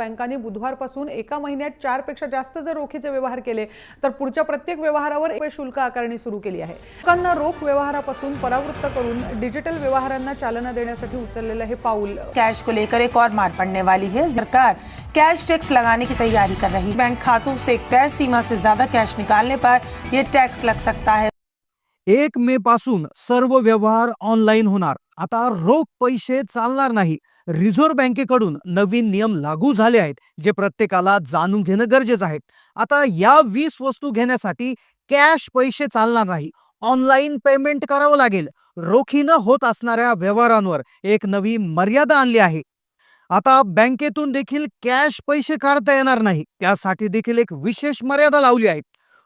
बँकांनी बुधवारपासून एका महिन्यात चारपेक्षा जास्त जर रोखीचे व्यवहार केले तर पुढच्या प्रत्येक व्यवहारावर एक शुल्क आकारणी सुरू केली आहे. लोकांना रोख व्यवहारापासून परावृत्त करून डिजिटल व्यवहारांना चालना देण्यासाठी उचललेलं हे पाऊल. कैश को लेकर एक और मार पड़ने वाली है सरकार। कैश टैक्स लगाने की तैयारी कर रही बैंक खातों से एक तय सीमा से ज्यादा कैश निकालने पर यह टैक्स लग सकता है। एक मे पासून सर्व व्यवहार ऑनलाईन होणार. आता रोख पैसे चालणार नाही. रिझर्व्ह बँकेकडून नवीन नियम लागू झाले आहेत जे प्रत्येकाला जाणून घेणं गरजेचं आहे. आता या वीस वस्तू घेण्यासाठी कॅश पैसे चालणार नाही ऑनलाईन पेमेंट करावं लागेल. रोखीनं होत असणाऱ्या व्यवहारांवर एक नवी मर्यादा आणली आहे. आता बँकेतून देखील कॅश पैसे काढता येणार नाही त्यासाठी देखील एक विशेष मर्यादा लावली आहे.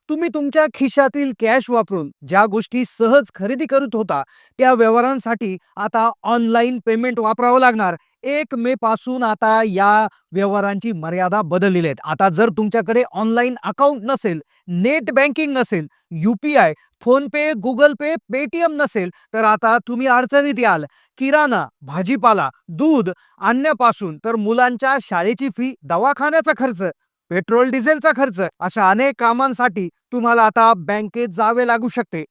तुम्ही तुमच्या खिशातील कॅश वापरून ज्या गोष्टी सहज खरेदी करत होता त्या व्यवहारांसाठी आता ऑनलाईन पेमेंट वापरावं लागणार. एक मे पासून आता या व्यवहारांची मर्यादा बदललेली आहेत. आता जर तुमच्याकडे ऑनलाईन अकाउंट नसेल नेट बँकिंग नसेल U P I PhonePe Google Pay Paytm नसेल तर आता तुम्ही अडचणीत याल. किराणा भाजीपाला दूध आणण्यापासून तर मुलांच्या शाळेची फी दवाखान्याचा खर्च पेट्रोल डिझेलचा खर्च अशा अनेक कामांसाठी तुम्हाला आता बँकेत जावे लागू शकते.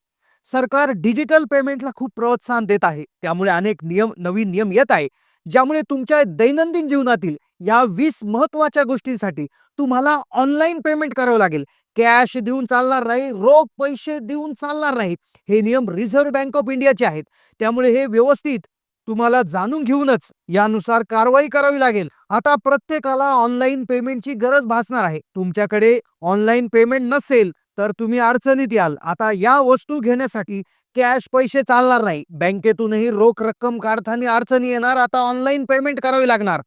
सरकार डिजिटल पेमेंटला खूप प्रोत्साहन देत आहे. त्यामुळे अनेक नियम नवीन नियम येत आहे ज्यामुळे तुमच्या दैनंदिन जीवनातील या वीस महत्त्वाच्या गोष्टींसाठी तुम्हाला ऑनलाईन पेमेंट करावं लागेल. कॅश देऊन चालणार नाही रोख पैसे देऊन चालणार नाही. हे नियम रिझर्व्ह बँक ऑफ इंडियाचे आहेत. त्यामुळे हे व्यवस्थित तुम्हाला जाणून घेऊनच यानुसार कारवाई करावी लागेल. आता प्रत्येकाला ऑनलाईन पेमेंटची गरज भासणार आहे. तुमच्याकडे ऑनलाईन पेमेंट नसेल तर तुम्ही अडचणीत याल. आता या वस्तू घेण्यासाठी कॅश पैसे चालणार नाही. बँकेतूनही रोख रक्कम काढताना अडचणी येणार. आता ऑनलाईन पेमेंट करावी लागणार.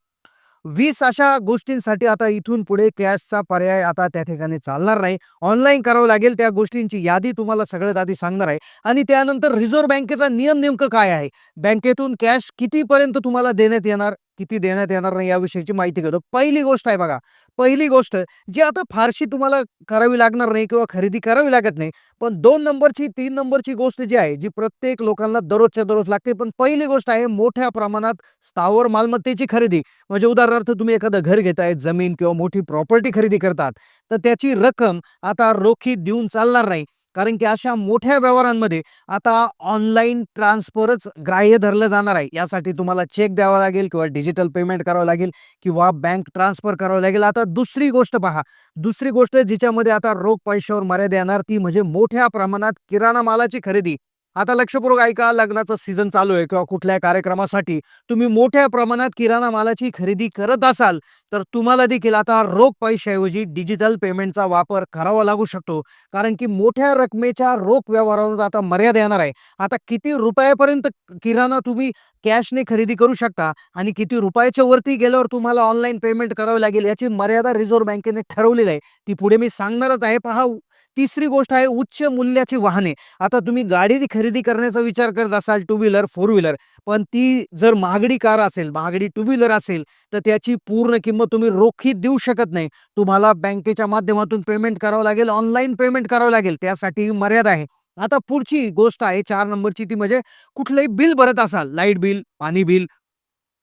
वीस अशा गोष्टींसाठी आता इथून पुढे कॅशचा पर्याय आता त्या ठिकाणी चालणार नाही. ऑनलाईन करावं लागेल त्या गोष्टींची यादी तुम्हाला सगळ्यात आधी सांगणार आहे. आणि त्यानंतर रिझर्व्ह बँकेचा नियम नेमकं काय आहे? बँकेतून कॅश कितीपर्यंत तुम्हाला देण्यात येणार? किती देण्यात येणार नाही याविषयीची माहिती घेतो. पहिली गोष्ट आहे बघा. पहिली गोष्ट जी आता फारशी तुम्हाला करावी लागणार नाही किंवा खरेदी करावी लागत नाही पण दोन नंबरची तीन नंबरची गोष्ट जी आहे जी प्रत्येक लोकांना दररोजच्या दररोज लागते पण पहिली गोष्ट आहे मोठ्या प्रमाणात स्थावर मालमत्तेची खरेदी. म्हणजे उदाहरणार्थ तुम्ही एखादं घर घेताय जमीन किंवा मोठी प्रॉपर्टी खरेदी करतात तर त्याची रक्कम आता रोखीत देऊन चालणार नाही. कारण की अशा मोठ्या व्यवहारांमध्ये आता ऑनलाईन ट्रान्सफरच ग्राह्य धरलं जाणार आहे. यासाठी तुम्हाला चेक द्यावा लागेल किंवा डिजिटल पेमेंट करावं लागेल किंवा बँक ट्रान्सफर करावं लागेल. आता दुसरी गोष्ट पहा. दुसरी गोष्ट जिच्यामध्ये आता रोख पैशावर मर्यादा येणार ती म्हणजे मोठ्या प्रमाणात किराणा मालाची खरेदी. आता लक्षपूर्वक ऐका लग्नाचं सीझन चालू आहे किंवा कुठल्या कार्यक्रमासाठी तुम्ही मोठ्या प्रमाणात किराणा मालाची खरेदी करत असाल तर तुम्हाला देखील आता रोख पैशाऐवजी डिजिटल पेमेंटचा वापर करावा लागू शकतो. कारण की मोठ्या रकमेच्या रोख व्यवहारावर आता मर्यादा येणार आहे. आता किती रुपयापर्यंत किराणा तुम्ही कॅशने खरेदी करू शकता आणि किती रुपयाच्या वरती गेल्यावर तुम्हाला ऑनलाईन पेमेंट करावं लागेल याची मर्यादा रिझर्व्ह बँकेने ठरवलेली आहे. ती पुढे मी सांगणारच आहे. पहा तिसरी गोष्ट आहे उच्च मूल्याची वाहने. आता तुम्ही गाडी खरेदी करण्याचा विचार करत असाल टू व्हीलर फोर व्हीलर पण ती जर महागडी कार असेल महागडी टू व्हीलर असेल तर त्याची पूर्ण किंमत तुम्ही रोखीत देऊ शकत नाही. तुम्हाला बँकेच्या माध्यमातून पेमेंट करावं लागेल ऑनलाईन पेमेंट करावं लागेल त्यासाठी मर्यादा आहे. आता पुढची गोष्ट आहे चार नंबरची ती म्हणजे कुठलंही बिल भरत असाल लाइट बिल पाणी बिल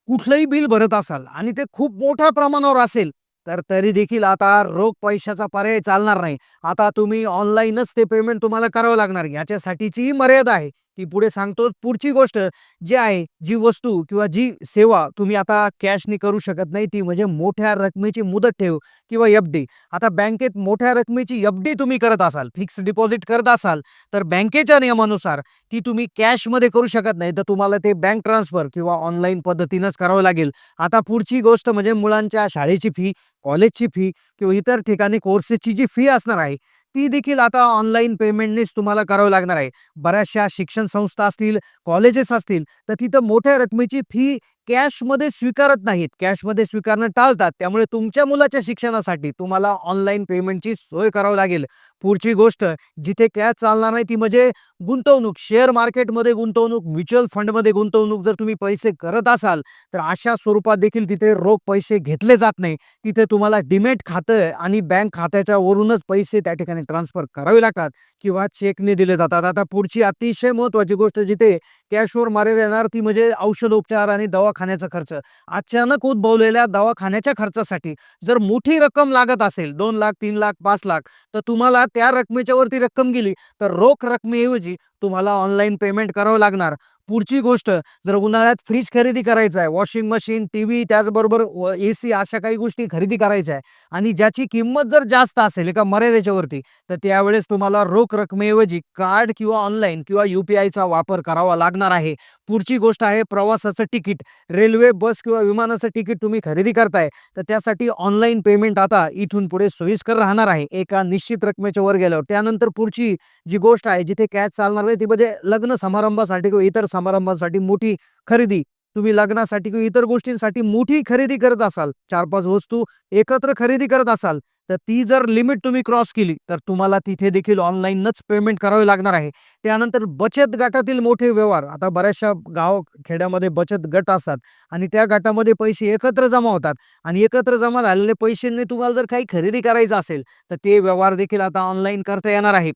कुठलंही बिल भरत असाल आणि ते खूप मोठ्या प्रमाणावर असेल तर तरी देखील आता रोख पैशाचा पर्याय चालणार नाही. आता तुम्ही ऑनलाईनच ते पेमेंट तुम्हाला करावं लागणार. याच्यासाठीची मर्यादा आहे. ती पुढे सांगतो. पुढची गोष्ट जी आहे जी वस्तू किंवा जी सेवा तुम्ही आता कॅशनी करू शकत नाही ती म्हणजे मोठ्या रकमेची मुदत ठेव किंवा एफ डी. आता बँकेत मोठ्या रकमेची एफ डी तुम्ही करत असाल फिक्स डिपॉझिट करत असाल तर बँकेच्या नियमानुसार ती तुम्ही कॅशमध्ये करू शकत नाही. तर तुम्हाला ते बँक ट्रान्सफर किंवा ऑनलाईन पद्धतीनंच करावं लागेल. आता पुढची गोष्ट म्हणजे मुलांच्या शाळेची फी कॉलेजची फी किंवा इतर ठिकाणी कोर्सेसची जी फी असणार आहे ती देखील आता ऑनलाईन पेमेंटनेच तुम्हाला करावं लागणार आहे. बऱ्याचशा शिक्षण संस्था असतील कॉलेजेस असतील तर तिथं मोठ्या रकमेची फी कॅशमध्ये स्वीकारत नाहीत. कॅशमध्ये स्वीकारणं टाळतात. त्यामुळे तुमच्या मुलाच्या शिक्षणासाठी तुम्हाला ऑनलाईन पेमेंटची सोय करावी लागेल. पुढची गोष्ट जिथे कॅश चालणार नाही ती म्हणजे गुंतवणूक. शेअर मार्केटमध्ये गुंतवणूक म्युच्युअल फंडमध्ये गुंतवणूक जर तुम्ही पैसे करत असाल तर अशा स्वरूपात देखील तिथे रोख पैसे घेतले जात नाही. तिथे तुम्हाला डिमेट खातं आणि बँक खात्याच्या वरूनच पैसे त्या ठिकाणी ट्रान्सफर करावे लागतात किंवा चेकने दिले जातात. आता पुढची अतिशय महत्त्वाची गोष्ट जिथे कॅशवर मारे येणार ती म्हणजे औषधोपचार आणि दवाखान्याचा खर्च. अचानक उद्भवलेल्या दवाखान्याच्या खर्चासाठी जर मोठी रक्कम लागत असेल दोन लाख तीन लाख पाच लाख तर तुम्हाला त्या रकमेच्या वरती रक्कम गेली तर रोख रकमेऐवजी तुम्हाला ऑनलाईन पेमेंट करावं लागणार. पुढची गोष्ट जर उन्हाळ्यात फ्रीज खरेदी करायचं आहे वॉशिंग मशीन टी व्ही त्याचबरोबर ए सी अशा काही गोष्टी खरेदी करायच्या आहे आणि ज्याची किंमत जर जास्त असेल एका मर्यादेच्या वरती तर त्यावेळेस तुम्हाला रोख रकमेऐवजी कार्ड किंवा ऑनलाईन किंवा यू पी आयचा वापर करावा लागणार आहे. पुढची गोष्ट आहे प्रवासाचं तिकीट. रेल्वे बस किंवा विमानाचं तिकीट तुम्ही खरेदी करताय तर त्यासाठी ऑनलाईन पेमेंट आता इथून पुढे सोयीस्कर राहणार आहे एका निश्चित रकमेच्या वर गेल्यावर. त्यानंतर पुढची जी गोष्ट आहे जिथे कॅश चालणार नाही ती म्हणजे लग्न समारंभासाठी किंवा इतर समारंभासाठी मोठी खरेदी. तुम्ही लग्नासाठी किंवा इतर गोष्टींसाठी मोठी खरेदी करत असाल चार पाच वस्तू एकत्र खरेदी करत असाल तर ती जर लिमिट तुम्ही क्रॉस केली तर तुम्हाला तिथे देखील ऑनलाईनच पेमेंट करावे लागणार आहे. त्यानंतर बचत गटातील मोठे व्यवहार. आता बऱ्याचशा गाव खेड्यामध्ये बचत गट असतात आणि त्या गटामध्ये पैसे एकत्र जमा होतात आणि एकत्र जमा झालेले पैशांनी तुम्हाला जर काही खरेदी करायचं असेल तर ते व्यवहार देखील आता ऑनलाईन करता येणार आहे.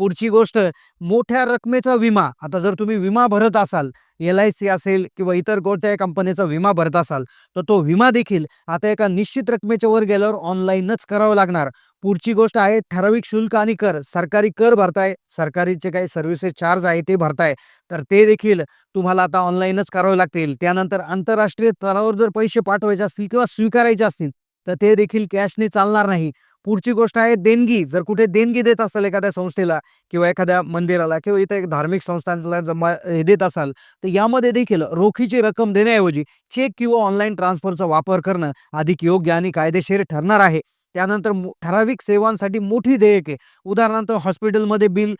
पुढची गोष्ट मोठ्या रकमेचा विमा. आता जर तुम्ही विमा भरत असाल एल आय सी असेल किंवा इतर कोणत्याही कंपनीचा विमा भरत असाल तर तो विमा देखील आता एका निश्चित रकमेच्या वर गेल्यावर ऑनलाईनच करावं लागणार. पुढची गोष्ट आहे ठराविक शुल्क आणि कर. सरकारी कर भरताय सरकारीचे काही सर्व्हिसेस चार्ज आहे ते भरताय. तर ते देखील तुम्हाला आता ऑनलाईनच करावे लागतील. त्यानंतर आंतरराष्ट्रीय स्तरावर जर पैसे पाठवायचे असतील किंवा स्वीकारायचे असतील तर ते देखील कॅशने चालणार नाही. पुढची गोष्ट आहे देणगी. जर कुठे देणगी देत असाल एखाद्या संस्थेला किंवा एखाद्या मंदिराला किंवा इथे एक धार्मिक संस्थांना जमा हे देत असाल तर यामध्ये देखील रोखीची रक्कम देण्याऐवजी चेक किंवा ऑनलाईन ट्रान्सफरचा वापर करणं अधिक योग्य आणि कायदेशीर ठरणार आहे. त्यानंतर ठराविक सेवांसाठी मोठी देयके. उदाहरणार्थ हॉस्पिटलमध्ये बिल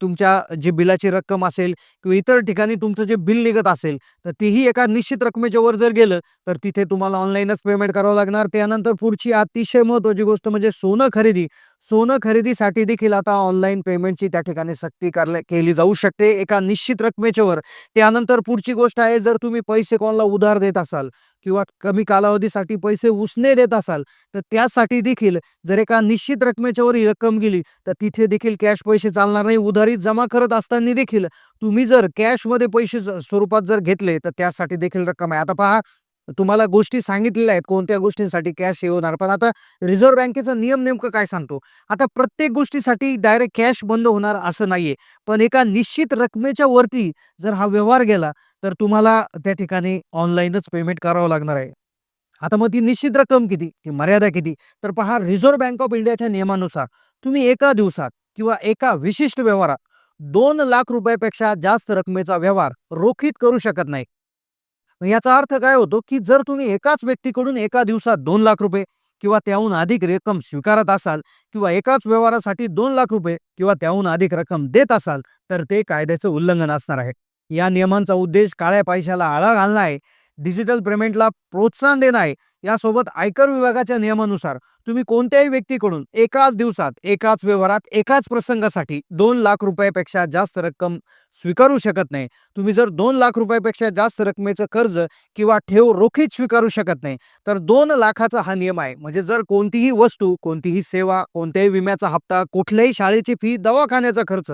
तुमच्या जी बिलाची रक्कम असेल किंवा इतर ठिकाणी तुमचं जे बिल निघत असेल तर तेही एका निश्चित रकमेच्या वर जर गेलं तर तिथे तुम्हाला ऑनलाईनच पेमेंट करावं लागणार. त्यानंतर पुढची अतिशय महत्त्वाची गोष्ट म्हणजे सोनं खरेदी. सोनं खरेदीसाठी देखील आता ऑनलाईन पेमेंटची त्या ठिकाणी सक्ती करल्या केली जाऊ शकते एका निश्चित रकमेच्यावर. त्यानंतर पुढची गोष्ट आहे जर तुम्ही पैसे कोणाला उधार देत असाल किंवा कमी कालावधीसाठी पैसे उसने देत असाल तर त्यासाठी देखील जर एका निश्चित रकमेच्यावर ही रक्कम गेली तर तिथे देखील कॅश पैसे चालणार नाही. उधारी जमा करत असताना देखील तुम्ही जर कॅशमध्ये पैसे स्वरूपात जर घेतले तर त्यासाठी देखील रक्कम आहे. आता पहा तुम्हाला गोष्टी सांगितलेल्या आहेत कोणत्या गोष्टींसाठी कॅश हे होणार? पण आता रिझर्व्ह बँकेचा नियम नेमकं काय सांगतो? आता प्रत्येक गोष्टीसाठी डायरेक्ट कॅश बंद होणार असं नाहीये. पण एका निश्चित रकमेच्या वरती जर हा व्यवहार गेला तर तुम्हाला त्या ठिकाणी ऑनलाईनच पेमेंट करावं लागणार आहे. आता मग ती निश्चित रक्कम किती? ती मर्यादा किती? तर पहा रिझर्व्ह बँक ऑफ इंडियाच्या नियमानुसार तुम्ही एका दिवसात किंवा एका विशिष्ट व्यवहारात दोन लाख रुपयापेक्षा जास्त रकमेचा व्यवहार रोखीत करू शकत नाही. याचा अर्थ काय होतो की जर तुम्ही एकाच व्यक्तीकडून एका दिवसात दोन लाख रुपये किंवा त्याहून अधिक रक्कम स्वीकारत असाल किंवा एकाच व्यवहारासाठी दोन लाख रुपये किंवा त्याहून अधिक रक्कम देत असाल तर ते कायद्याचं उल्लंघन असणार आहे. या नियमांचा उद्देश काळ्या पैशाला आळा घालणं आहे डिजिटल पेमेंटला प्रोत्साहन देणं आहे. यासोबत आयकर विभागाच्या नियमानुसार तुम्ही कोणत्याही व्यक्तीकडून एकाच दिवसात एकाच व्यवहारात एकाच प्रसंगासाठी दोन लाख रुपयापेक्षा जास्त रक्कम स्वीकारू शकत नाही. तुम्ही जर दोन लाख रुपयापेक्षा जास्त रकमेचं कर्ज किंवा ठेव रोखीत स्वीकारू शकत नाही तर दोन लाखाचा हा नियम आहे. म्हणजे जर कोणतीही वस्तू कोणतीही सेवा कोणत्याही विम्याचा हप्ता कुठल्याही शाळेची फी दवाखान्याचा खर्च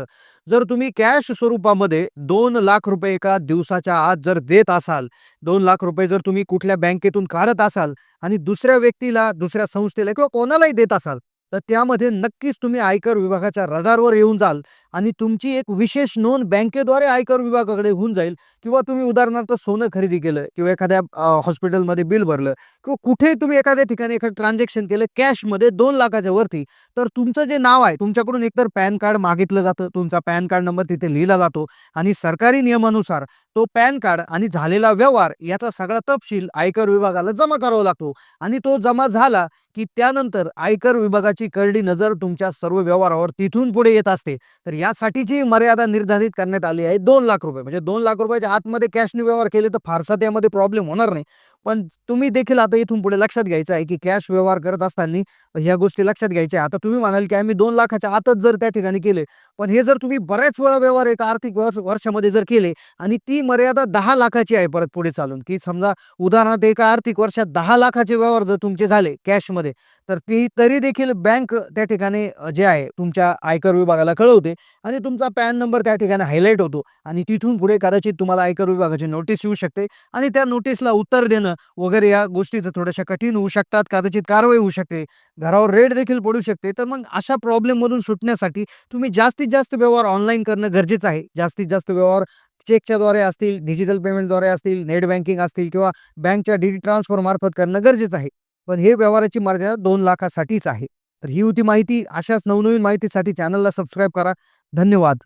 जर तुम्ही कॅश स्वरूपामध्ये दोन लाख रुपये एका दिवसाच्या आत जर देत असाल दोन लाख रुपये जर तुम्ही कुठल्या बँकेतून काढत असाल आणि दुसऱ्या व्यक्तीला दुसऱ्या संस्थेला किंवा कोणालाही देत असाल तर त्यामध्ये नक्कीच तुम्ही आयकर विभागाच्या रडारवर येऊन जाल. आणि तुमची एक विशेष नोंद बँकेद्वारे आयकर विभागाकडे होऊन जाईल किंवा तुम्ही उदाहरणार्थ सोनं खरेदी केलं किंवा एखाद्या हॉस्पिटलमध्ये बिल भरलं किंवा कुठे तुम्ही एखाद्या ठिकाणी एखादं ट्रान्झॅक्शन केलं कॅशमध्ये दोन लाखाच्या वरती तर तुमचं जे नाव आहे तुमच्याकडून एकतर पॅन कार्ड मागितलं जातं तुमचा पॅन कार्ड नंबर तिथे लिहिला जातो आणि सरकारी नियमानुसार तो पॅन कार्ड आणि झालेला व्यवहार याचा सगळा तपशील आयकर विभागाला जमा करावा लागतो आणि तो जमा झाला की त्यानंतर आयकर विभागाची करडी नजर तुमच्या सर्व व्यवहारावर तिथून पुढे येत असते. तर यासाठीची मर्यादा निर्धारित करण्यात आली आहे. दोन लाख रुपये. म्हणजे दोन लाख रुपयाच्या आतमध्ये कॅशने व्यवहार केले तर फारसा त्यामध्ये प्रॉब्लेम होणार नाही. पण तुम्ही देखील आता इथून पुढे लक्षात घ्यायचं आहे की कॅश व्यवहार करत असताना ह्या गोष्टी लक्षात घ्यायच्या आता तुम्ही म्हणाल की आम्ही दोन लाखाच्या आतच जर त्या ठिकाणी केले पण हे जर तुम्ही बऱ्याच वेळा व्यवहार एका आर्थिक वर्ष वर्षामध्ये जर केले आणि ती मर्यादा दहा लाखाची आहे परत पुढे चालून की समजा उदाहरणार्थ एका आर्थिक वर्षात दहा लाखाचे व्यवहार जर तुमचे झाले कॅशमध्ये तर ती तरी देखील बँक त्या ठिकाणी जे आहे तुमच्या आयकर विभागाला कळवते आणि तुमचा पॅन नंबर त्या ठिकाणी हायलाईट होतो आणि तिथून पुढे कदाचित तुम्हाला आयकर विभागाची नोटीस येऊ शकते आणि त्या नोटीसला उत्तर देणं वगैरे या गोष्टी तर थोड्याशा कठीण होऊ शकतात कदाचित कारवाई होऊ शकते. घरावर रेड देखील पडू शकते. तर मग अशा प्रॉब्लेममधून सुटण्यासाठी तुम्ही जास्तीत जास्त व्यवहार ऑनलाईन करणं गरजेचं आहे. जास्तीत जास्त व्यवहार चेकच्या द्वारे असतील डिजिटल पेमेंटद्वारे असतील नेट बँकिंग असतील किंवा बँकच्या डी ट्रान्सफर मार्फत करणं गरजेचं आहे. पण हे व्यवहाराची मर्यादा दोन लाखासाठीच आहे. तर ही होती माहिती. अशाच नवनवीन माहितीसाठी चॅनलला सबस्क्राईब करा. धन्यवाद.